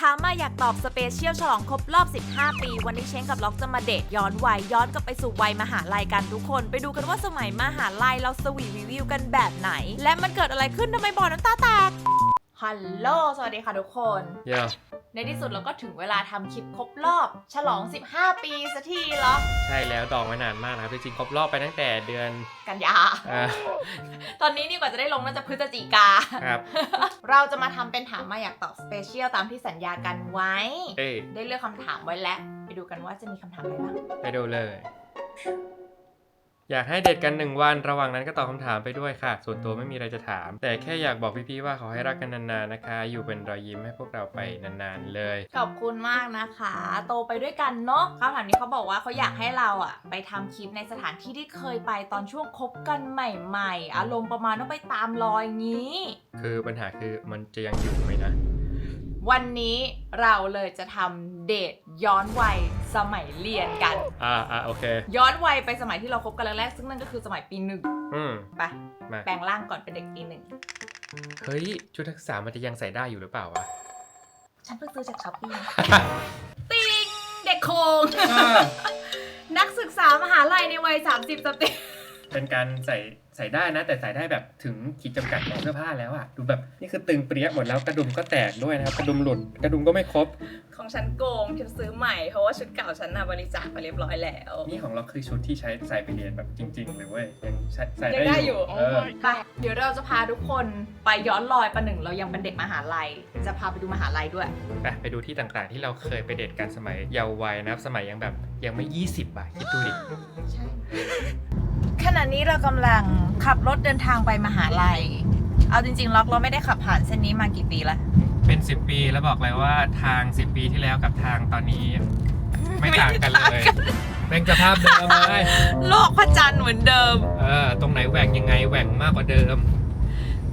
ถามมาอยากตอบสเปเชียลฉลองครบรอบ 15 ปี วันนี้เช้งกับล็อกจะมาเดทย้อนวัยย้อนกลับไปสู่วัยมหาลัยกันทุกคน ไปดูกันว่าสมัยมหาลัยเราสวีวิวกันแบบไหน และมันเกิดอะไรขึ้นทำไมบอน้ำตาแตก ฮัลโหล สวัสดีค่ะทุกคนเดี๋ยวในที่สุดเราก็ถึงเวลาทำคลิปครบรอบ ฉลอง 15 ปีสักทีเหรอ ใช่แล้วดองไว้นานมากนะครับจริงๆครบรอบไปตั้งแต่เดือนกันยา อ่า ตอนนี้นี่กว่าจะได้ลงน่าจะพฤศจิกา ครับ เราจะมาทำเป็นถามมาอยากตอบสเปเชียลตามที่สัญญากันไว้ เอ้ยได้เลือกคำถามไว้แล้ว ไปดูกันว่าจะมีคำถามอะไรบ้าง ไปดูเลย อยากให้เดทกันหนึ่งวันระหว่างนั้นก็ตอบคำถามไปด้วยค่ะ ส่วนตัวไม่มีอะไรจะถาม แต่แค่อยากบอกพี่ๆว่าขอให้รักกันนานๆนะคะ อยู่เป็นรอยยิ้มให้พวกเราไปนานๆเลย ขอบคุณมากนะคะ โตไปด้วยกันเนาะคำถามนี้เขาบอกว่าเขาอยากให้เราอะไปทำคลิปในสถานที่ที่เคยไปตอนช่วงคบกันใหม่ ๆ อารมณ์ประมาณว่าไปตามรอยงี้ คือปัญหาคือมันจะยังอยู่ไหมนะ วันนี้เราเลยจะทำเดทย้อนวัยสมัยเรียนกัน อ่าอ่าโอเค ย้อนวัยไปสมัยที่เราคบกันแรกๆซึ่งนั่นก็คือสมัยปีหนึ่งอืมไปมาแปลงร่างก่อนเป็นเด็กปีหนึ่งเฮ้ย ชุดนักศึกษามันจะยังใส่ได้อยู่หรือเปล่าวะ ฉันเพิ่งซื้อจากช้อปปี้ ติงเด็กโคง นักศึกษามหาลัยในวัย 30สติ เป็นการใส่ใส่ได้นะ แต่ใส่ได้แบบถึงขีดจำกัดของเสื้อผ้าแล้วอะดูแบบนี่คือตึงเปรี้ยหมดแล้วกระดุมก็แตกด้วยนะครับกระดุมหลุดกระดุมก็ไม่ครบ ของฉันโกงฉันซื้อใหม่เพราะว่าชุดเก่าฉันน่ะบริจาคไปเรียบร้อยแล้ว นี่ของเราคือชุดที่ใช้ใส่ไปเรียนแบบจริงๆเลยเว้ยยังใช้ใส่ยังได้ได้ออยู่ยู่เออไปเดี๋ยวเราจะพาทุกคนไปย้อนรอยประหนึ่งเรายังเป็นเด็กมหาลัย จะพาไปดูมหาลัยด้วย ไปไปดูที่ต่างๆ ที่เราเคยไปเดทกันสมัยเยาว์วัยนะครับสมัยยังแบบยังไม่ 20บาทคิดดูดิ ใช่ ขณะนี้เรากำลังขับรถเดินทางไปมหาลัย เอาจริงๆล็อกเราไม่ได้ขับผ่านเส้นนี้มากี่ปีละ เป็น 10 ปีแล้วบอกเลยว่าทาง 10 ปีที่แล้วกับทางตอนนี้ ไม่ต่างกันเลยเป็นสภาพเดิมเลยโลกพระจันทร์เหมือนเดิม เออตรงไหนแหว่งยังไงแหว่งมากกว่าเดิม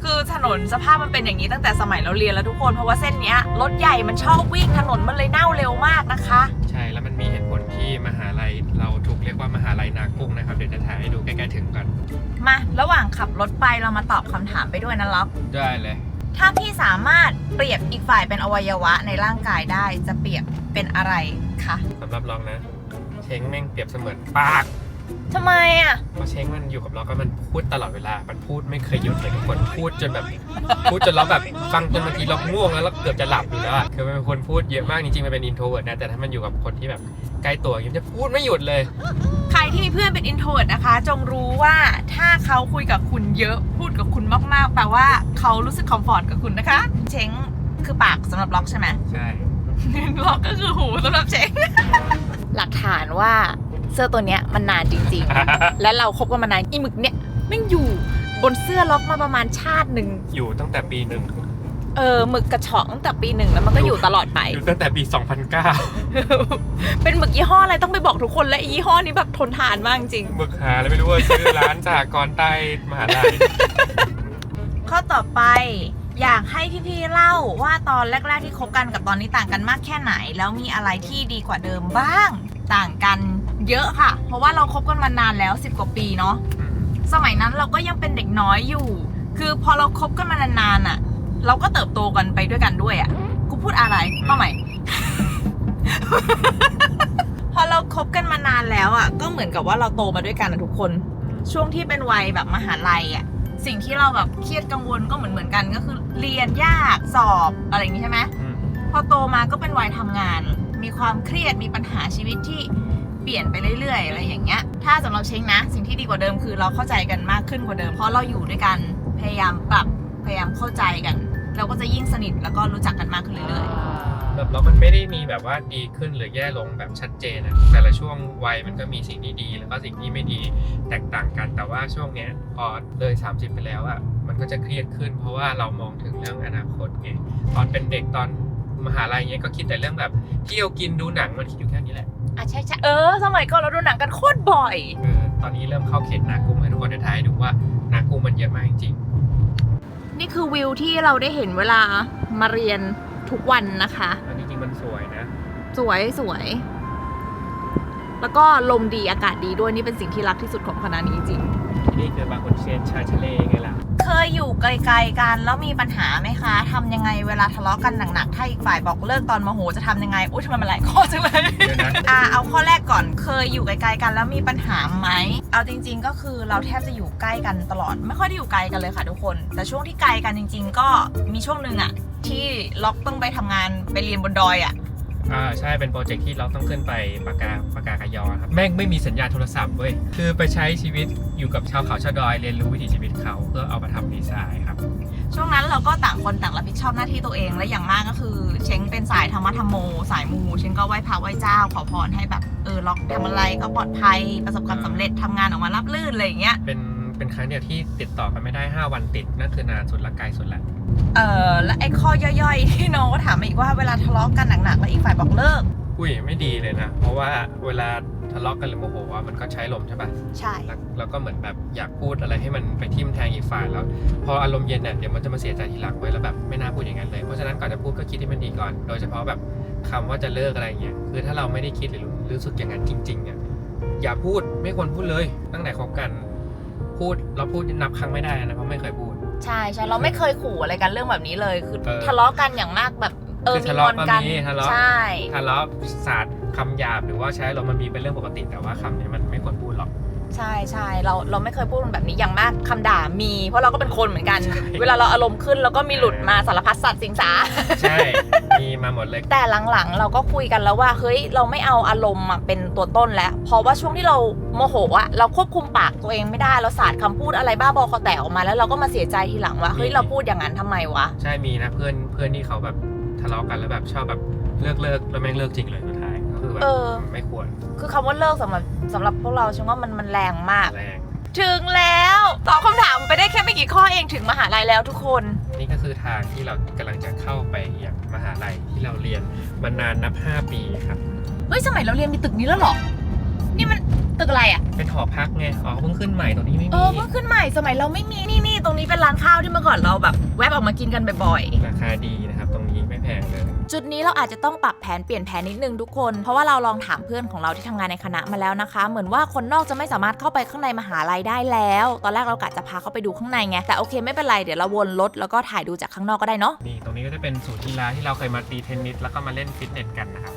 คือถนนสภาพมันเป็นอย่างนี้ตั้งแต่สมัยเราเรียนแล้วทุกคนเพราะว่าเส้นเนี้ยรถใหญ่มันชอบวิ่งถนนมันเลยเน่าเร็วมากนะคะ ใช่แล้วมันมีเหตุผลที่มหาลัยเราถูกเรียกว่ามหาลัยนากุ้งนะครับเดี๋ยวจะถ่ายให้ดูใกล้ๆถึงก่อนมาระหว่างขับรถไปเรามาตอบคำถามไปด้วยนะล็อกได้เลย ถ้าพี่สามารถเปรียบอีกฝ่ายเป็นอวัยวะในร่างกายได้จะเปรียบเป็นอะไรคะสำหรับลองนะเช้งแม่งเปรียบเสมือนปาก ทำไมอะ เพราะเช้งมันอยู่กับเราก็มันพูดตลอดเวลา มันพูดไม่เคยหยุดเลยทุกคนพูดจนแบบ พูดจนเราแบบฟังจนบางทีเราง่วงแล้วเราเกือบจะหลับอยู่แล้วอะคือมันเป็นคนพูดเยอะมากจริงๆมันเป็นอินโทรเวิร์ดนะ แต่ถ้ามันอยู่กับคนที่แบบใกล้ตัวอย่างนี้มันจะพูดไม่หยุดเลย ใครที่มีเพื่อนเป็น introvert นะคะ จงรู้ว่าถ้าเขาคุยกับคุณเยอะพูดกับคุณมากๆ แปลว่าเขารู้สึกคอมฟอร์ตกับคุณนะคะ เช้งคือปากสำหรับล็อกใช่ไหม ใช่ ล็อกก็คือหูสำหรับเช้ง หลักฐานว่า เสื้อตัวเนี้ยมันนานจริง ๆ และเราคบกันมานานอีหมึกเนี่ยแม่งอยู่บนเสื้อล็อกมาประมาณชาติหนึ่งอยู่ตั้งแต่ปีหนึ่งเออหมึกกระเฉาะตั้งแต่ปีหนึ่งแล้วมันก็อยู่ตลอดไป อยู่ตั้งแต่ปี 2009 เป็นหมึกยี่ห้ออะไรต้องไปบอกทุกคนและอียี่ห้อนี้แบบทนทานมากจริงมึกหาแล้วไม่รู้ว่าชื่อร้านสหกรณ์ใต้มหาลัยข้อต่อไปอยากให้พี่ๆเล่าว่าตอนแรก ๆ ที่คบกันกับตอนนี้ต่างกันมากแค่ไหน แล้วมีอะไรที่ดีกว่าเดิมบ้าง ต่างกันเยอะค่ะ เพราะว่าเราคบกันมานานแล้ว 10 กว่าปีเนาะสมัยนั้นเราก็ยังเป็นเด็กน้อยอยู่ คือพอเราคบกันมานานๆอะเราก็เติบโตกันไปด้วยกันด้วยอะกูพูดอะไรเอาใหม่ พอเราคบกันมานานแล้วอะก็เหมือนกับว่าเราโตมาด้วยกันอะทุกคน ช่วงที่เป็นวัยแบบมหาลัยอะสิ่งที่เราแบบเครียดกังวลก็เหมือนเหมือนกันก็คือ เรียนยากสอบอะไรอย่างนี้ใช่ไหมอืมพอโตมาก็เป็นวัยทำงาน มีความเครียดมีปัญหาชีวิตที่เปลี่ยนไปเรื่อยๆ อะไรอย่างเงี้ย ถ้าสำหรับเช้งนะ สิ่งที่ดีกว่าเดิมคือเราเข้าใจกันมากขึ้นกว่าเดิม เพราะเราอยู่ด้วยกันพยายามปรับพยายามเข้าใจกัน เราก็จะยิ่งสนิทแล้วก็รู้จักกันมากขึ้นเรื่อยแบบแล้วมันไม่ได้มีแบบว่าดีขึ้นหรือแย่ลงแบบชัดเจนอะแต่ละช่วงวัยมันก็มีสิ่งที่ดี แล้วก็สิ่งที่ไม่ดีแตกต่างกัน แต่ว่าช่วงเนี้ยพอเลย 30 ไปแล้วอะมันก็จะเครียดขึ้น เพราะว่าเรามองถึงเรื่องอนาคตไงตอนเป็นเด็กตอน มหาลัยเงี้ยก็คิดแต่เรื่องแบบเที่ยวกินดูหนังมันคิดอยู่แค่นี้แหละๆอะใช่ใช่เออ สมัยก่อนเราดูหนังกันโคตรบ่อย เออตอนนี้เริ่มเข้าเขตนากุ้งให้ทุกคนได้ทายให้ดูว่านากุ้งมันเยอะมากจริงนี่คือวิวที่เราได้เห็นเวลามาเรียนทุกวันนะคะ ๆแล้วจริงๆมันสวยนะ สวยสวย แล้วก็ลมดีอากาศดีด้วยนี่เป็นสิ่งที่รักที่สุดของคณะนี้จริง ที่นี่คือบางคนเชนชายทะเลไงล่ะเคเค ยอยู่ไกลๆกันแล้วมีปัญหาไหมคะทำยังไงเวลาทะเลาะกันหนักๆ ถ้าอีกฝ่ายบอกเลิกตอนโมโหจะทำยังไง อุ้ยทำไมมันหลายข้อจังเลยเดี๋ยวนะอ่าเอาข้อแรกก่อน เคยอยู่ไกลๆกันแล้วมีปัญหาไหม เอาจริง ๆ ก็คือเราแทบจะอยู่ใกล้กันตลอด ไม่ค่อยได้อยู่ไกลกันเลยค่ะทุกคน แต่ช่วงที่ไกลกันจริง ๆ ก็มีช่วงหนึ่งอะที่ล็อกต้องไปทำงานไปเรียนบนดอยอะ อ่าใช่เป็นโปรเจกต์ที่เราต้องขึ้นไปปากกาปากกากายอครับแม่งไม่มีสัญญาณโทรศัพท์เว้ยคือไปใช้ชีวิตอยู่กับชาวเขาชาวดอยเรียนรู้วิถีชีวิตเขาเพื่อเอามาทำดีไซน์ครับ ช่วงนั้นเราก็ต่างคนต่างรับผิดชอบหน้าที่ตัวเองและอย่างมากก็คือ เช้งเป็นสายธรรมะธรรมโม สายมูเช้งก็ไหว้พระไหว้เจ้าขอพรให้แบบเออล็อกทำอะไรก็ปลอดภัยประสบความสำเร็จทำงานออกมารับลื่นอะไรอย่างเงี้ยเป็น เป็นครั้งเดียวที่ติดต่อกันไม่ได้ 5 วันติดนั่นคือนานสุดและไกลสุดละเออและไอ้ข้อย่อยๆ ที่น้องก็ถามมาอีกว่าเวลาทะเลาะกันหนักๆแล้วอีกฝ่ายบอกเลิก อุ้ยไม่ดีเลยนะ เพราะว่าเวลาทะเลาะกันหรือโมโหว่ามันก็ใช้ลมใช่ปะใช่ แล้วแล้วก็เหมือนแบบอยากพูดอะไรให้มันไปทิ่มแทงอีกฝ่ายแล้ว พออารมณ์เย็นเนี่ยเดี๋ยวมันจะมาเสียใจทีหลังไว้ยแล้วแบบไม่น่าพูดอย่างนั้นเลยเพราะฉะนั้นก่อนจะพูดก็คิดให้มันดีก่อน โดยเฉพาะแบบคำว่าจะเลิกอะไรเงี้ยคือถ้าเราไม่ได้คิดหรือรู้สึกอย่างนั้นจริงๆเนี่ยอย่าพูดไม่ควรพูดเลยตั้งแต่คบกัน พูดเราพูดนับครั้งไม่ได้นะเพราะไม่เคยพูด ใช่ใช่เราไม่เคยขู่อะไรกันเรื่องแบบนี้เลย คือเออ ทะเลาะกันอย่างมากแบบเออคือมีทะงเลาะอนกันก็มีทะเลาะใช่ ทะเลาะสาดคำหยาบหรือว่าใช้อารมณ์มันมีเป็นเรื่องปกติแต่ว่าคำนี้มันไม่ควรพูดหรอก ใช่ใช่เราเราไม่เคยพูดแบบนี้อย่างมากคำด่ามี เพราะเราก็เป็นคนเหมือนกัน ใช่ เวลาเราอารมณ์ขึ้นเราก็มีหลุดมาสารพัดสัตว์สิงสา ใช่ มีมาหมดเลยแต่หลังๆ เราก็คุยกันแล้วว่าเฮ้ยเราไม่เอาอารมณ์มาเป็นตัวต้นแล้ว เพราะว่าช่วงที่เราโมโหอะเราควบคุมปากตัวเองไม่ได้เราสาดคำพูดอะไรบ้าบอคอแตกออกมาแล้วเราก็มาเสียใจทีหลังว่าเฮ้ยเราพูดอย่างนั้นทำไมวะใช่มีนะเพื่อนเพื่อนที่เขาแบบทะเลาะกันแล้วแบบชอบแบบเลิกเลิกแล้วแม่งเลิกจริงเลยสุดท้ายก็คือแบบเออไม่ควร คือคำว่าเลิกสำหรับสำหรับพวกเราฉันว่ามันมันแรงมากแรงถึงแล้วตอบคำถามไปได้แค่ไม่กี่ข้อเองถึงมหาลัยแล้วทุกคน นี่ก็คือทางที่เรากำลังจะเข้าไปอย่างมหาลัยที่เราเรียนมานานนับ 5 ปีครับ เฮ้ย สมัยเราเรียนมีตึกนี้แล้วเหรอ นี่มันตึกอะไรอะเป็นหอพักไงอ๋อเพิ่งขึ้นใหม่ตรงนี้ไม่เอมีอเพิ่งขึ้นใหม่สมัยเราไม่มีนี่นี่ตรงนี้เป็นร้านข้าวที่เมื่อก่อนเราแบบ แวบออกมากินกันบ่อยๆราคาดีนะครับตรงนี้ไม่แพงเลยจุดนี้เราอาจจะต้องปรับแผนเปลี่ยนแผนนิดนึงทุกคน เพราะว่าเราลองถามเพื่อนของเราที่ทำงานในคณะมาแล้วนะคะ เหมือนว่าคนนอกจะไม่สามารถเข้าไปข้างในมหาลัยได้แล้ว ตอนแรกเรากะจะพาเขาไปดูข้างในไงแต่โอเคไม่เป็นไรเดี๋ยวเราวนรถแล้วก็ถ่ายดูจากข้างนอกก็ได้เนาะนี่ตรงนี้ก็จะเป็นศูนย์กีฬาที่เราเคยมาตีเทนนิสแล้วก็มาเล่นฟิตเนสกันนะครับตรงนี้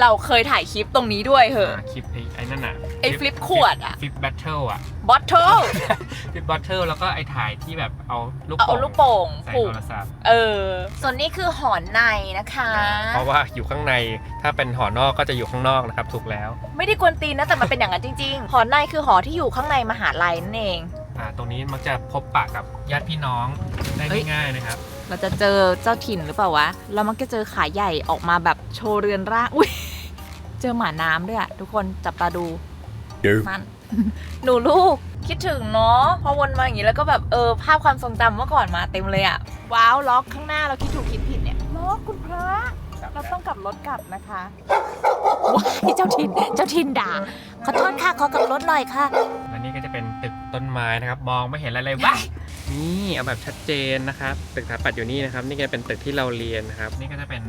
เราเคยถ่ายคลิปตรงนี้ด้วยเหอะอ่าคลิปไอ้ไอ้นั่นอะไอ้ flip ขวดอะฟิปแบทเทิลอะบอทเทิลฟิปแบทเทิลแล้วก็ไอ้ถ่ายที่แบบเอาลูกเอาโป่งลูกโป่งใส่ผูกโทรศัพท์เออ ส่วนนี้คือหอนในนะคะ เพราะว่าอยู่ข้างในถ้าเป็นหอนอกก็จะอยู่ข้างนอกนะครับถูกแล้วไม่ได้กวนตีนนะแต่มันเป็นอย่างนั้นจริง ๆ หอในคือหอที่อยู่ข้างในมหาลัยนั่นเอง อ่าตรงนี้มักจะพบปะกับญาติพี่น้องได้เฮ้ย ง่ายๆนะครับ เราจะเจอเจ้าถิ่นหรือเปล่าวะ เรามักจะเจอขาใหญ่ออกมาแบบโชว์เรือนร่าง อุ้ย เจอหมาน้ำด้วยอะทุกคนจับตาดู มัน หนูลูก คิดถึงเนาะ พอวนมาอย่างนี้แล้วก็แบบเออภาพความทรงจำเมื่อก่อนมาเต็มเลยอะว้าวล็อกข้างหน้าเราคิดถูกคิดผิดเนี่ยล็อกคุณพระ เราต้องกลับรถกลับนะคะว้ายเจ้าถิ่น เจ้าถิ่นด่า ขอโทษค่ะ ขอกลับรถหน่อยค่ะและนี่ก็จะเป็นตึกต้นไม้นะครับ มองไม่เห็นอะไรเลยวะ นี่เอาแบบชัดเจนนะครับตึกสถาปัตย์อยู่นี่นะครับ นี่ก็เป็นตึกที่เราเรียนนะครับ นี่ก็จะเป็น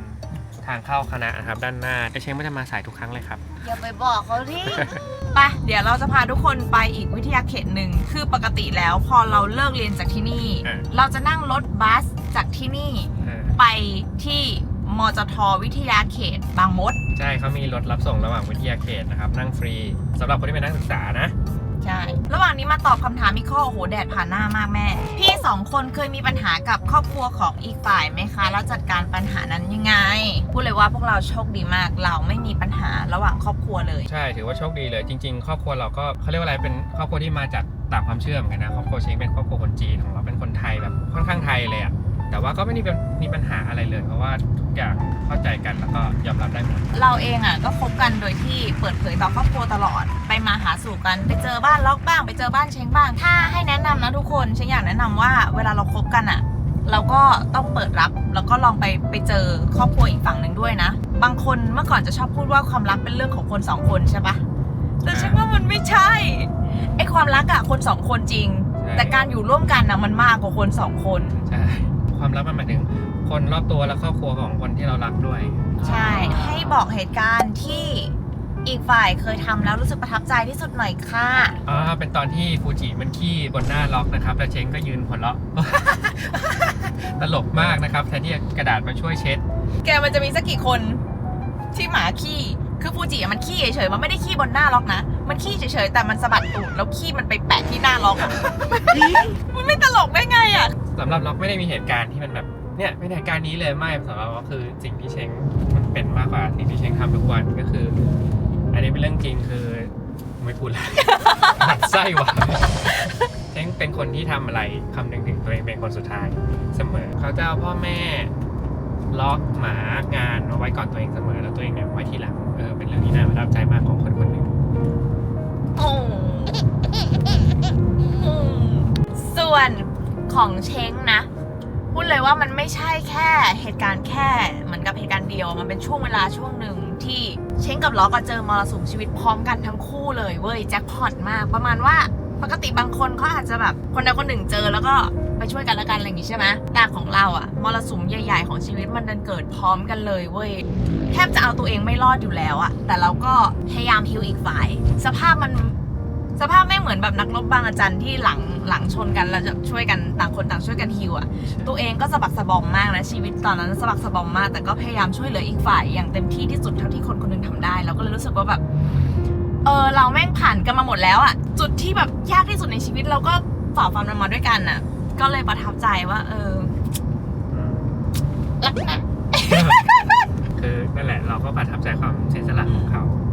ทางเข้าคณะนะครับ ด้านหน้าไอเชงก็จะมาสายทุกครั้งเลยครับ อย่าไปบอกเขาที่ ไปเดี๋ยวเราจะพาทุกคนไปอีกวิทยาเขตหนึ่งคือปกติแล้วพอเราเลิกเรียนจากที่นี่ อ่าเราจะนั่งรถบัสจากที่นี่เออไปที่มจทวิทยาเขตบางมด ใช่เขามีรถรับส่งระหว่างวิทยาเขตนะครับ นั่งฟรีสำหรับคนที่เป็นนักศึกษานะ ใช่ ระหว่างนี้มาตอบคำถามมีข้อโอ้โหแดดผ่านหน้ามากแม่ พี่สองคนเคยมีปัญหากับครอบครัวของอีกฝ่ายไหมคะ แล้วจัดการปัญหานั้นยังไง พูดเลยว่าพวกเราโชคดีมาก เราไม่มีปัญหาระหว่างครอบครัวเลย ใช่ถือว่าโชคดีเลยจริง ๆ ครอบครัวเราก็เขาเรียกว่าอะไรเป็นครอบครัวที่มาจากต่างความเชื่อเหมือนกันนะครอบครัวเชงเป็นครอบครัวคนจีนของเราเป็นคนไทยแบบค่อนข้างไทยเลยอะ แต่ว่าก็ไม่ได้เป็นมีปัญหาอะไรเลย เพราะว่าทุกอย่างเข้าใจกันแล้วก็ยอมรับได้หมด เราเองอะก็คบกันโดยที่เปิดเผยต่อครอบครัวตลอดไปมาหาสู่กันไปเจอบ้านล็อกบ้างไปเจอบ้านเช้งบ้าง ถ้าให้แนะนำนะทุกคนเช้งอยากแนะนำว่าเวลาเราคบกันอะ เราก็ต้องเปิดรับแล้วก็ลองไปไปเจอครอบครัวอีกฝั่งหนึ่งด้วยนะ บางคนเมื่อก่อนจะชอบพูดว่าความรักเป็นเรื่องของคนสองคนใช่ปะแต่ฉันว่ามันไม่ใช่ไอความรักอะคนสองคนจริง ใช่ แต่การอยู่ร่วมกันนะมันมากกว่าคนสองคน ใช่ ความรักมันหมายถึง คนรอบตัวและครอบครัวของคนที่เรารักด้วย ใช่ ให้บอกเหตุการณ์ที่อีกฝ่ายเคยทำแล้วรู้สึกประทับใจที่สุดหน่อยค่ะ อ่าเป็นตอนที่ฟูจิมันขี้บนหน้าล็อกนะครับแล้วเชงก็ยืนหัวเราะ ตลกมากนะครับแทนที่จะกระดาษมาช่วยเช็ด แกมันจะมีสักกี่คนที่หมาขี้ คือฟูจิอะมันขี้เฉยๆ มันไม่ได้ขี้บนหน้าล็อกนะ มันขี้เฉยๆ แต่มันสะบัดตูดแล้วขี้มันไปแปะที่หน้าล็อกอะ มันไม่ตลกได้ไงอะ สำหรับล็อกไม่ได้มีเหตุการณ์ที่มันแบบเนี่ยเป็นเหตุการณ์นี้เลยไม่สำหรับล็อกคือสิ่งที่เชงมันเป็นมากกว่าสิ่งที่เชงทำทุกวันก็คือ อันนี้เป็นเรื่องจริงคือไม่พูดและหมันไส้ว่ะเชงเป็นคนที่ทำอะไรคำนึงถึงตัวเองเป็นคนสุดท้ายเสมอ เขาจะเอาพ่อแม่ล็อกหมางานเอาไว้ก่อนตัวเองเสมอแล้วตัวเองเนี่ยไว้ทีหลังเออเป็นเรื่องที่น่าประทับใจมากของคน ของเช้งนะ พูดเลยว่ามันไม่ใช่แค่เหตุการณ์แค่เหมือนกับเหตุการณ์เดียว มันเป็นช่วงเวลาช่วงหนึ่งที่เช้งกับล็อกก็เจอมรสุมชีวิตพร้อมกันทั้งคู่เลยเว้ยแจ็คพอตมากประมาณว่าปกติบางคนเขาอาจจะแบบคนใดคนหนึ่งเจอแล้วก็ไปช่วยกันละกันอะไรอย่างงี้ใช่ไหมแต่ของเราอะมรสุมใหญ่ ๆ ของชีวิตมันดันเกิดพร้อมกันเลยเว้ยแทบจะเอาตัวเองไม่รอดอยู่แล้วอะแต่เราก็พยายามฮิวอีกฝ่าย สภาพมัน สภาพไม่เหมือนแบบนักรบบางอาจารย์ที่หลังหลังชนกันแล้วจะช่วยกันต่างคนต่างช่วยกันฮิวอะตัวเองก็สะบักสะบอมมากนะชีวิตตอนนั้นสะบักสะบอมมาก แต่ก็พยายามช่วยเหลืออีกฝ่ายอย่างเต็มที่ที่สุดเท่าที่คนคนหนึงทำได้ เราก็เลยรู้สึกว่าแบบ เออเราแม่งผ่านกันมาหมดแล้วอะจุดที่แบบยากที่สุดในชีวิตเราก็ฝ่าฟันมันมาด้วยกันอะก็เลยประทับใจว่า เออรักนะคือนั่นแหละ เราก็ประทับใจความเสียสละของเขาจริง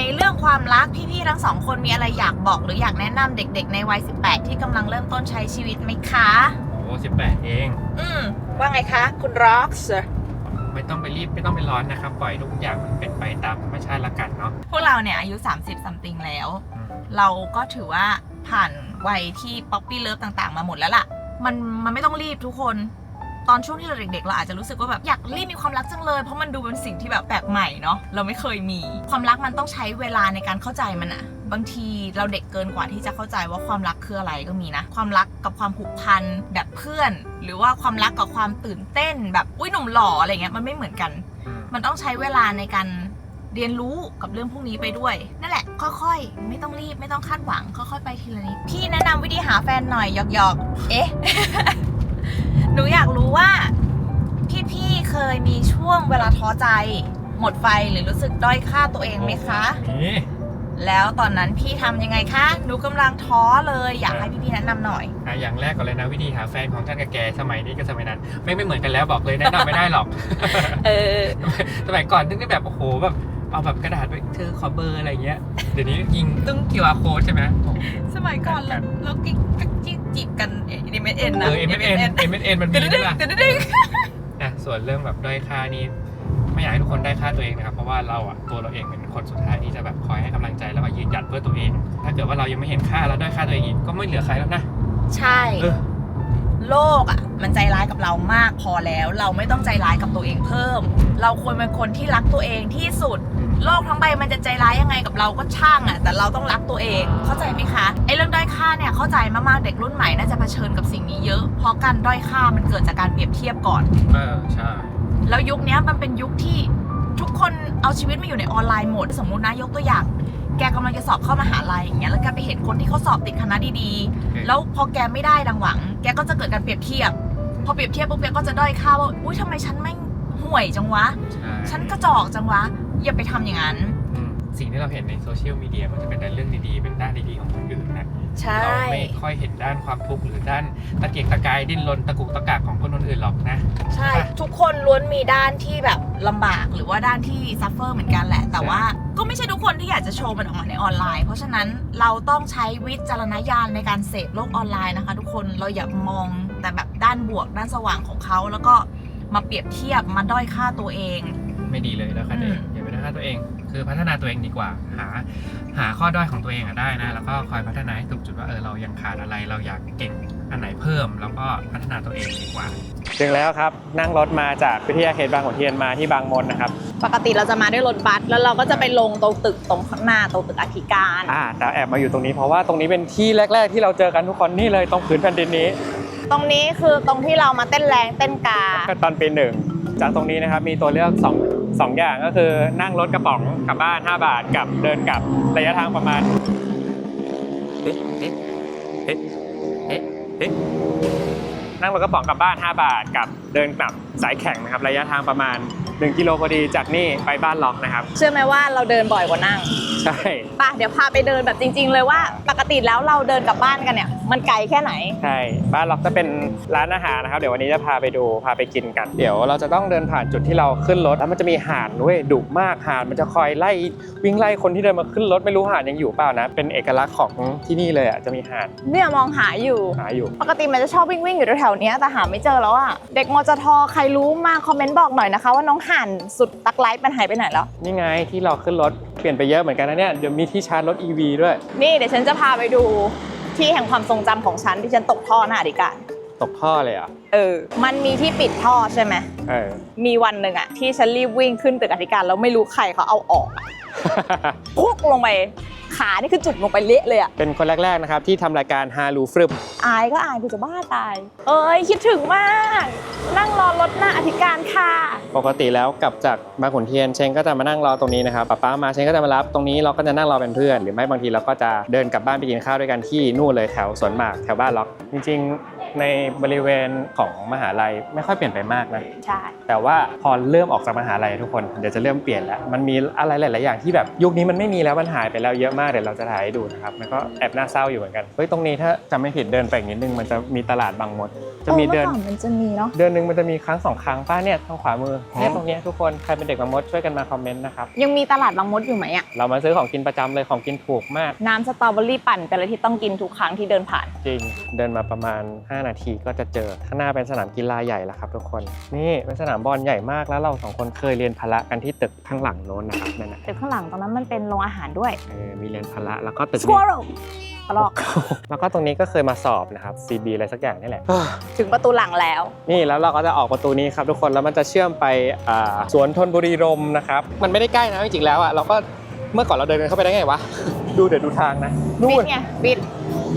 ในเรื่องความรักพี่ๆทั้งสองคนมีอะไรอยากบอกหรืออยากแนะนำเด็กๆในวัย 18 ที่กำลังเริ่มต้นใช้ชีวิตไหมคะๆโอ้สิบแปดเอง อืม ว่าไงคะ คุณร็อกส์ไม่ต้องไปรีบไม่ต้องไปร้อนนะครับ ปล่อยทุกอย่างมันเป็นไปตามธรรมชาติละกันเนาะพวกเราเนี่ยอายุ 30 ซัมติงแล้ว อืมเราก็ถือว่าผ่านวัยที่ป๊อปปี้เลิฟต่างๆ มาหมดแล้วล่ะ มันมันไม่ต้องรีบทุกคน ตอนช่วงที่เราเด็กๆเราอาจจะรู้สึกว่าแบบอยากรีบมีความรักจังเลย เพราะมันดูเป็นสิ่งที่แบบแปลกใหม่เนาะเราไม่เคยมี ความรักมันต้องใช้เวลาในการเข้าใจมันอะบางทีเราเด็กเกินกว่าที่จะเข้าใจว่าความรักคืออะไรก็มีนะ ความรักกับความผูกพันแบบเพื่อน หรือว่าความรักกับความตื่นเต้น แบบอุ้ยหนุ่มหล่ออะไรเงี้ยมันไม่เหมือนกันอืมมันต้องใช้เวลาในการเรียนรู้กับเรื่องพวกนี้ไปด้วย นั่นแหละ ค่อยๆ ไม่ต้องรีบไม่ต้องคาดหวังค่อยๆไปทีละนิดพี่แนะนำวิธีหาแฟนหน่อยหยอกๆเอ๊ะ หนูอยากรู้ว่า พี่ๆ เคยมีช่วงเวลาท้อใจ หมดไฟหรือรู้สึกด้อยค่าตัวเองไหมคะ นี่แล้วตอนนั้นพี่ทำยังไงคะ หนูกำลังท้อเลย อยากให้พี่ๆ แนะนำหน่อย อะอย่างแรกก่อนเลยนะวิธีหาแฟนของท่านกับแกสมัยนี้กับสมัยนั้น ไม่ไม่เหมือนกันแล้วบอกเลยแนะนำไม่ได้หรอก เออ สมัยก่อนนึกได้แบบโอ้โหแบบเอาแบบกระดาษไปเธอขอเบอร์อะไรเงี้ยเดี๋ยวนี้ยิงตึ้ง QR code ใช่ไหมโอ้โห สมัยก่อนเราเรากิ๊กกิ๊กจีบกัน เอ็มเอ็นเอนะอ MSN MSN มันมีเดี๋ยวด้วยๆล่ะเดี๋ยวๆนะส่วนเรื่องแบบด้อยค่านี่ไม่อยากให้ทุกคนได้อยค่าตัวเองนะครับ เพราะว่าเราอะตัวเราเองเป็นคนสุดท้ายที่จะแบบคอยให้กำลังใจแล้วก็ยืนหยัดเพื่อตัวเอง ถ้าเกิดว่าเรายังไม่เห็นค่าแล้วด้อยค่าตัวเองอีกก็ไม่เหลือใครแล้วนะใช่ เออ โลกอะ มันใจร้ายกับเรามากพอแล้ว เราไม่ต้องใจร้ายกับตัวเองเพิ่ม เราควรเป็นคนที่รักตัวเองที่สุด โลกทั้งใบมันจะใจร้ายยังไงกับเราก็ช่างอะแต่เราต้องรักตัวเอง เข้าใจไหมคะไอ้เรื่องด้อยค่าเนี่ยเข้าใจมากๆเด็กรุ่นใหม่น่าจะเผชิญกับสิ่งนี้เยอะเพราะการด้อยค่ามันเกิดจากการเปรียบเทียบก่อน เออใช่ แล้วยุคเนี้ยมันเป็นยุคที่ทุกคนเอาชีวิตมาอยู่ในออนไลน์หมด สมมุตินะยกตัวอย่าง แกกำลังจะสอบเข้ามหาลัยอย่างเงี้ยแล้วแกไปเห็นคนที่เขาสอบติดคณะดีๆ แล้วพอแกไม่ได้ดังหวัง แกก็จะเกิดการเปรียบเทียบ พอเปรียบเทียบปุ๊บแกก็จะด้อยค่าว่าอุ้ยทำไมฉันไม่งห่วยจังวะ ใช่ ฉันกระจอกจังวะ อย่าไปทำอย่างนั้นอืมสิ่งที่เราเห็นในโซเชียลมีเดียมันจะเป็นแต่เรื่องดีๆ เป็นด้านดีๆของคนอื่นนะใช่เราไม่ค่อยเห็นด้านความทุกข์หรือด้านตะเกียกตะกายดิ้นรนตะกุกตะกักของคนอื่นหรอกนะ ใช่ ทุกคนล้วนมีด้านที่แบบลำบากหรือว่าด้านที่ซัฟเฟอร์เหมือนกันแหละ แต่ว่าก็ไม่ใช่ทุกคนที่อยากจะโชว์มันออกมาในออนไลน์ เพราะฉะนั้นเราต้องใช้วิจารณญาณในการเสพโลกออนไลน์นะคะ ทุกคนเราอย่ามองแต่แบบด้านบวกด้านสว่างของเขาแล้วก็มาเปรียบเทียบมาด้อยค่าตัวเอง ไม่ดีเลยแล้วค่ะอืเด็มกอย่าไปด้อยค่าตัวเอง คือพัฒนาตัวเองดีกว่า หา หาข้อด้อยของตัวเองอะได้นะ แล้วก็คอยพัฒนาให้ถูกจุดว่าเออเรายังขาดอะไร เราอยากเก่งอันไหนเพิ่ม แล้วก็พัฒนาตัวเองดีกว่า ถึงแล้วครับ นั่งรถมาจากวิทยาเขตบางขุนเทียนมาที่บางมดนะครับ ปกติเราจะมาด้วยรถบัส แล้วเราก็จะไปลงตรงตึกตรงข้างหน้าตรงตึกอธิการ อ่าแต่แอบมาอยู่ตรงนี้เพราะว่าตรงนี้เป็นที่แรก ๆ ที่เราเจอกันทุกคนนี่เลยตรงพื้นแผ่นดินนี้ ตรงนี้คือตรงที่เรามาเต้นแรงเต้นกาก็ตอนปีหนึ่ง จากตรงนี้นะครับมีตัวเลือก2งอย่างก็คือนั่งรถกระป๋องกลับบ้าน 5 บาทกับเดินกลับระยะทางประมาณเอ๊ะเอ๊ะเอ๊ะเอ๊ะเอ๊ะนั่งรถกระป๋องกลับบ้าน 5 บาทกับเดินกลับสายแข่งนะครับระยะทางประมาณ 1กิโลพอดีจากนี่ไปบ้านล็อกนะครับ เชื่อไหมว่าเราเดินบ่อยกว่านั่งใช่ป่ะเดี๋ยวพาไปเดินแบบจริง ๆ เลยว่าปกติแล้วเราเดินกลับบ้านกันเนี่ยมันไกลแค่ไหนใช่บ้านล็อกจะเป็นร้านอาหารนะครับ เดี๋ยววันนี้จะพาไปดูพาไปกินกัน เดี๋ยวเราจะต้องเดินผ่านจุดที่เราขึ้นรถแล้วมันจะมีห่านด้วยดุมากห่านมันจะคอยไล่วิ่งไล่คนที่เดินมาขึ้นรถไม่รู้ห่านยังอยู่เปล่านะ เป็นเอกลักษณ์ของที่นี่เลยอะจะมีห่านเนี่ยมองหาอยู่หาอยู่ ปกติมันจะชอบวิ่งวิ่งๆอยู่แถวๆเนี้ยแต่หาไม่เจอแล้วอะเด็กมจทใครรู้มาคอมเมนต์บอกหน่อยนะคะว่าน้องห่านสุดตักไลฟ์มันหายไปไหนแล้ว นี่ไงที่เราขึ้นรถเปลี่ยนไปเยอะเหมือนกันนะเนี่ยเดี๋ยวมีที่ชาร์จรถ EV ด้วย นี่เดี๋ยวฉันจะพาไปดูที่แห่งความทรงจำของฉันที่ฉันตกท่อหน้าอธิการตกท่อเลยเหรอะเออ มันมีที่ปิดท่อใช่ไหม เออมีวันหนึ่งอะที่ฉันรีบวิ่งขึ้นตึกอธิการแล้วไม่รู้ใครเขาเอาออกอะ พุกลงไปขานี่คือจุกลงไปเละเลยอะเป็นคนแรกๆนะครับที่ทำรายการฮารูฟรึบอายก็อายกูจะบ้าตาย เอ้ยคิดถึงมาก นั่งรอรถหน้าอธิการค่ะ ปกติแล้วกลับจากบางขุนเทียนเชงก็จะมานั่งรอตรงนี้นะครับป้าป้ามาเชงก็จะมารับตรงนี้เราก็จะนั่งรอเป็นเพื่อน หรือไม่บางทีเราก็จะเดินกลับบ้านไปกินข้าวด้วยกันที่นู่นเลยแถวสวนหมากแถวบ้านล็อก จริงๆ ในบริเวณของมหาลัยไม่ค่อยเปลี่ยนไปมากนะใช่แต่ว่าพอเริ่มออกจากมหาลัยทุกคนเดี๋ยวจะเริ่มเปลี่ยนแล้วมันมีอะไรหลาย ๆ อย่างที่แบบยุคนี้มันไม่มีแล้วมันหายไปแล้วเยอะมากเดี๋ยวเราจะถ่ายให้ดูนะครับมันก็แอบน่าเศร้าอยู่เหมือนกันเฮ้ยตรงนี้ถ้าจำไม่ผิดเดินไปอีกนิดนึงมันจะมีตลาดบางมด จะมีเดินออมื่อก่อนมันจะมีเนาะเดือนหนึ่งมันจะมีครั้งสองครั้งป้าเนี่ยทางขวามือเนี่ยตรงเนี้ยทุกคนใครเป็นเด็กมามดช่วยกันมาคอมเมนต์นะครับยังมีตลาดบางมดอยู่ไหมอะเรามาซื้อของกินประจำเลยของกินถูกมากน้ำสตรอเบอรี่ปั่นเป็นอะไรที่ต้องกินทุกครั้งที่เดินผ่านจริงเดินมาประมาณ 5 นาทีก็จะเจอข้างหน้าเป็นสนามกีฬาใหญ่แล้วครับทุกคนนี่เป็นสนามบอลใหญ่มากแล้วเราสองคนเคยเรียนพละกันที่ตึกข้างหลังโน้นนะครับนั่นนะตึกข้างหลังตรงนั้นมันเป็นโรงอาหารด้วยเออมีเรียนพละแล้วก็ตึกนี้ Squirrel ตลอก แล้วก็ตรงนี้ก็เคยมาสอบนะครับ CB อะไรสักอย่างนี่แหละ ถึงประตูหลังแล้ว นี่แล้วเราก็จะออกประตูนี้ครับทุกคนแล้วมันจะเชื่อมไปอ่าสวนธนบุรีรมย์นะครับ มันไม่ได้ใกล้นะจริงๆแล้วอะเราก็เมื่อก่อนเราเดินกันเข้าไปได้ไงวะ ดูเดี๋ยวดูทางนะบินู่ดนไงบิด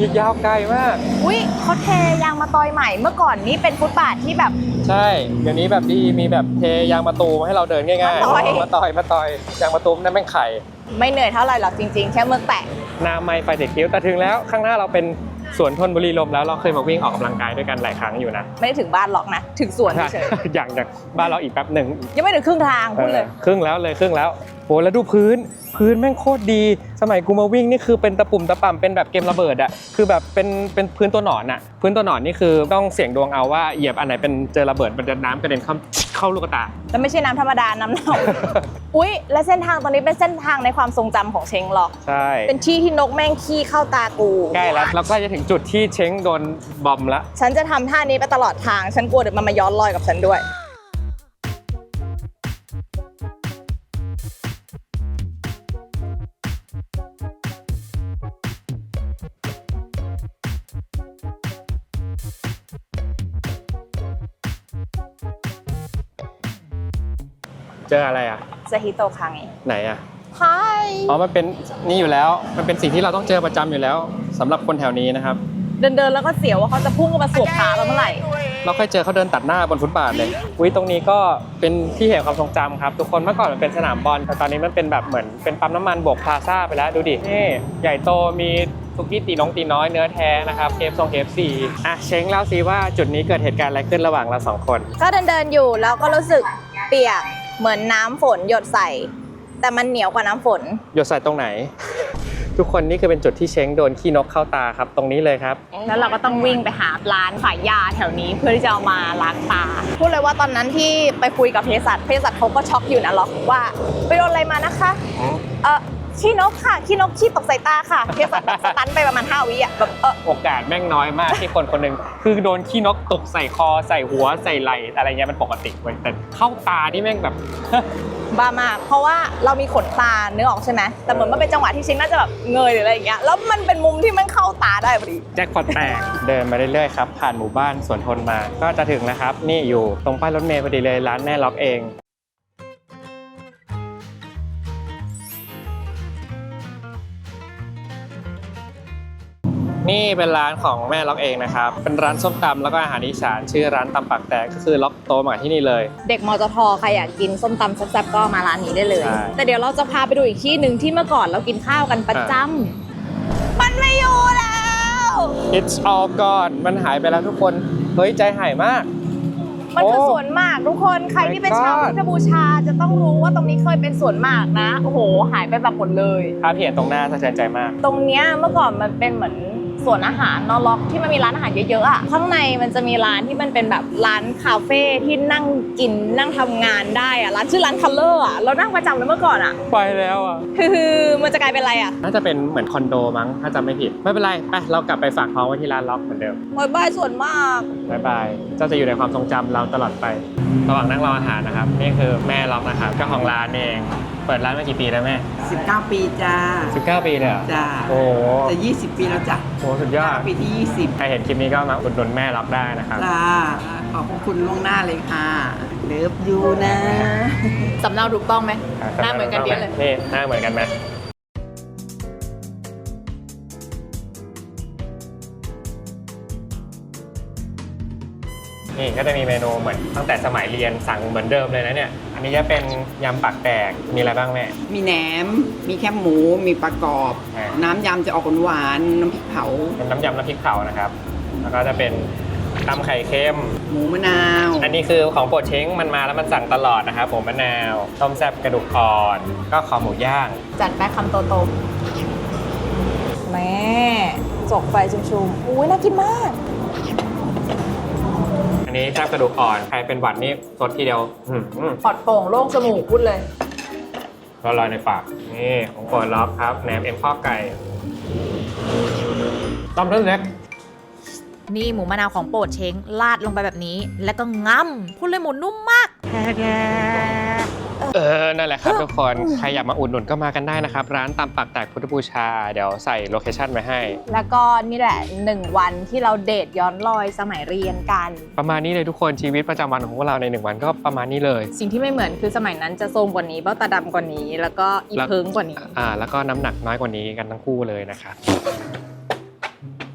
ยิงยาวไกลมาก อุ้ยเขาเทยางมาตอยใหม่เมื่อก่อนนี้เป็นฟุตบาทที่แบบ ใช่ เดี๋ยวนี้แบบดีมีแบบเทยางมะตูมให้เราเดินง่ายมาต่อยๆมาต่อย มาต่อยยางมะตูมนั่นแม่งไข่ ไม่เหนื่อยเท่าไหร่หรอกจริงๆ แค่เมืองแตะนาไมไฟเด็กคิ้วแต่ถึงแล้วข้างหน้าเราเป็นสวนธนบุรีรมย์แล้วเราเคยมาวิ่งออกกำลังกายด้วยกันหลายครั้งอยู่นะไม่ได้ถึงบ้านหรอกนะ ถึงสวนเฉยอย่างจากบ้านเราอีกแป๊บหนึ่งๆยังไม่ถึงครึ่งทางพูดเลย ออครึ่งแล้วเลยครึ่งแล้วโหแล้วดูพื้นพื้นแม่งโคตรดี สมัยกูมาวิ่งนี่คือเป็นตะปุ่มตะป่ำเป็นแบบเกมระเบิดอะคือแบบเป็นเป็นพื้นตัวหนอนอะพื้นตัวหนอนนี่คือต้องเสี่ยงดวงเอาว่าเหยียบอันไหนเป็นเจอระเบิดมันจะน้ำกระเด็นเข้าเข้าลูกตา แล้วไม่ใช่น้ำธรรมดา น้ำเน่า อุ๊ย และเส้นทางตอนนี้เป็นเส้นทางในความทรงจำของเชงหรอกใช่เป็นที่ที่นกแม่งขี้เข้าตากู ใกล้แล้วเราใกล้จะถึงจุดที่เช้งโดนบอมละ ฉันจะทำท่านี้ไปตลอดทาง ฉันกลัวเดี๋ยวมันมาย้อนรอยกับฉันด้วย เจออะไรอะซาฮิโตคังไงไหนอะฮายอ๋อมันเป็นนี่อยู่แล้ว มันเป็นสิ่งที่เราต้องเจอประจำอยู่แล้วสำหรับคนแถวนี้นะครับ เดินเดินๆแล้วก็เสียวว่าเขาจะพุ่งเข้ามาสวบขาเราเมื่อไหร่ เราเคยเจอเขาเดินตัดหน้าบนฟุตบาทเลยอุ้ยตรงนี้ก็เป็นที่แห่งความทรงจำครับทุกคนเมื่อก่อนมันเป็นสนามบอลแต่ตอนนี้มันเป็นแบบเหมือนเป็นปั๊มน้ำมันบวกพลาซ่าไปแล้วดูดินี่ใหญ่โตมีสุกี้ตีน้องตีน้อยเนื้อแท้นะครับเคฟทรงเคฟซีอะเช้งเล่าซิว่าจุดนี้เกิดเหตุการณ์อะไรขึ้นระหว่างเราสองคน ก็เดินเดินๆอยู่แล้วก็รู้สึกเปียก เหมือนน้ำฝนหยดใส่ แต่มันเหนียวกว่าน้ำฝน หยดใส่ตรงไหน ทุกคนนี่คือเป็นจุดที่เช้งโดนขี้นกเข้าตาครับ ตรงนี้เลยครับ แล้วเราก็ต้องวิ่งไปหาร้านขายยาแถวนี้เพื่อที่จะเอามาล้างตา พูดเลยว่าตอนนั้นที่ไปคุยกับเภสัชเภสัชเขาก็ช็อกอยู่นะล็อกว่า ไปโดนอะไรมานะคะ เออ ขี้นกค่ะขี้นกขี้ตกใส่ตาค่ะเภสัชแบบสตันไปประมาณ5วิอะแบบเออโอกาสแม่งน้อยมากที่คนคนหนึ่งคือโดนขี้นกตกใส่คอใส่หัวใส่ไหล่อะไรเงี้ยมันปกติเว้ยแต่เข้าตานี่แม่งแบบบ้ามาก เพราะว่าเรามีขนตาเนื้อออกใช่ไหมแต่เหมือนมันเป็นจังหวะที่ชิงน่าจะแบบเงยหรืออะไรอย่างเงี้ยแล้วมันเป็นมุมที่มันเข้าตาได้พอดีแจ็คพอตแตกเดินมาเรื่อยๆครับผ่านหมู่บ้านสวนทนมาก็จะถึงแล้วครับ นี่อยู่ตรงป้ายรถเมล์พอดีเลยร้านแม่ล็อกเอง นนี่เป็นร้านของแม่ล็อกเองนะครับ เป็นร้านส้มตำแล้วก็อาหารอีสานชื่อร้านตำปากแตกก็คือล็อกโตมาที่นี่เลย เด็กมอจทใครอยากกินส้มตำแซ่บๆก็มาร้านนี้ได้เลย ใช่ แต่เดี๋ยวเราจะพาไปดูอีกที่หนึ่งที่เมื่อก่อนเรากินข้าวกันประจำมันไม่อยู่แล้ว It's all gone มันหายไปแล้วทุกคน เฮ้ยใจหายมาก มันคือโอ้สวนหมากทุกคนใครที่เป็น My ชาว God พุทธบูชาจะต้องรู้ว่าตรงนี้เคยเป็นสวนหมากนะโอ้โหหายไปแบบหมดเลย ภาพที่เห็นตรงหน้าสะเทือนใจมาก ตรงเนี้ยเมื่อก่อนมันเป็นเหมือน สวนอาหารเนอะล็อกที่มันมีร้านอาหารเยอะๆอะข้างในมันจะมีร้านที่มันเป็นแบบร้านคาเฟ่ที่นั่งกินนั่งทำงานได้อะร้านชื่อร้านคัลเลอร์อะเรานั่งประจำเลยเมื่อก่อนอะไปแล้วอะคือ มันจะกลายเป็นอะไรอะน่าจะเป็นเหมือนคอนโดมั้งถ้าจำไม่ผิด ไม่เป็นไรไปเรากลับไปฝากท้องไว้ที่ร้านล็อกเหมือนเดิมบายบายสวนมากบายบายเจ้าจะอยู่ในความทรงจำเราตลอดไประหว่างนั่งรออาหารนะครับนี่คือแม่ล็อกนะครับเจ้าของร้านเอง เปิดร้านมากี่ปีแล้วแม่ 19 ปีจ้า19 ปีเลยเหรอจ้าโอ้โหจะ20 ปีแล้วจ้ะโหสุดยอดปีที่ 20ใครเห็นคลิปนี้ก็มาอุดหนุนแม่ล็อกได้นะครับ จ้าขอบคุณล่วงหน้าเลยค่ะเลิฟยูนะ สำเนาถูกต้องไหมหน้าเหมือนกันเดียวเลย นี่หน้าเหมือนกันไหม นี่ก็จะมีเมนูเหมือนตั้งแต่สมัยเรียนสั่งเหมือนเดิมเลยนะเนี่ย อันนี้จะเป็นยำปักแตก มีอะไรบ้างแม่ มีแหนม มีแคบหมู มีปลากรอบ อ่า น้ำยำจะออกหวานๆน้ำพริกเผา เป็นน้ำยำน้ำพริกเผานะครับ แล้วก็จะเป็นตำไข่เค็ม หมูมะนาว อันนี้คือของโปรดเช้งมันมาแล้วมันสั่งตลอดนะครับผมมะนาวต้มแซ่บกระดูกอ่อน ก็คอหมูย่าง จัดไปคำโตๆแม่จกไฟชุมๆอุ้ยน่ากินมาก อันนี้แซ่บกระดูกอ่อน ใครเป็นหวัดนี่สดทีเดียวอื้อหือปลอดโปร่งโล่งจมูกพูดเลยก็ลอยในปาก นี่ของโปรดล็อกครับแหนมเอ็นข้อไก่ต้มเส้นเล็ก นี่หมูมะนาวของโปรดเช้งลาดลงไปแบบนี้ แล้วก็งัมพูดเลยหมูนุ่มมาก เออ นั่นแหละครับทุกคน ใครอยากมาอุดหนุนก็มากันได้นะครับ ร้านตำปักแตกพุทธบูชา เดี๋ยวใส่โลเคชั่นไว้ให้ แล้วก็นี่แหละหนึ่งวันที่เราเดทย้อนรอยสมัยเรียนกัน ประมาณนี้เลยทุกคนชีวิตประจำวันของพวกเราในหนึ่งวันก็ประมาณนี้เลย สิ่งที่ไม่เหมือนคือสมัยนั้นจะโทรมกว่านี้เบ้าตาดำกว่านี้ แล้วก็อีแล้วเพิงกว่านี้อ่า แล้วก็น้ำหนักน้อยกว่านี้กันทั้งคู่เลยนะครับ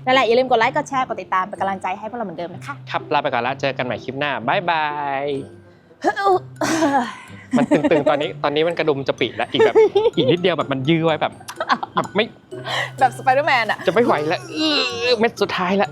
นั่นแหละอย่าลืมกดไลค์กดแชร์กดติดตามเป็นกำลังใจให้พวกเราเหมือนเดิมนะคะ ครับลาไปก่อนแล้วเจอกันใหม่คลิปหน้าบายบาย มันตึงๆ ตอนนี้ ตอนนี้มันกระดุมจะปิดแล้วอีกแบบ อีกนิดเดียวแบบมันยื้อไว้แบบแบบไม่แบบสไปเดอร์แมนอะจะไม่ไหวแล้วอื้อเม็ดสุดท้ายแล้ว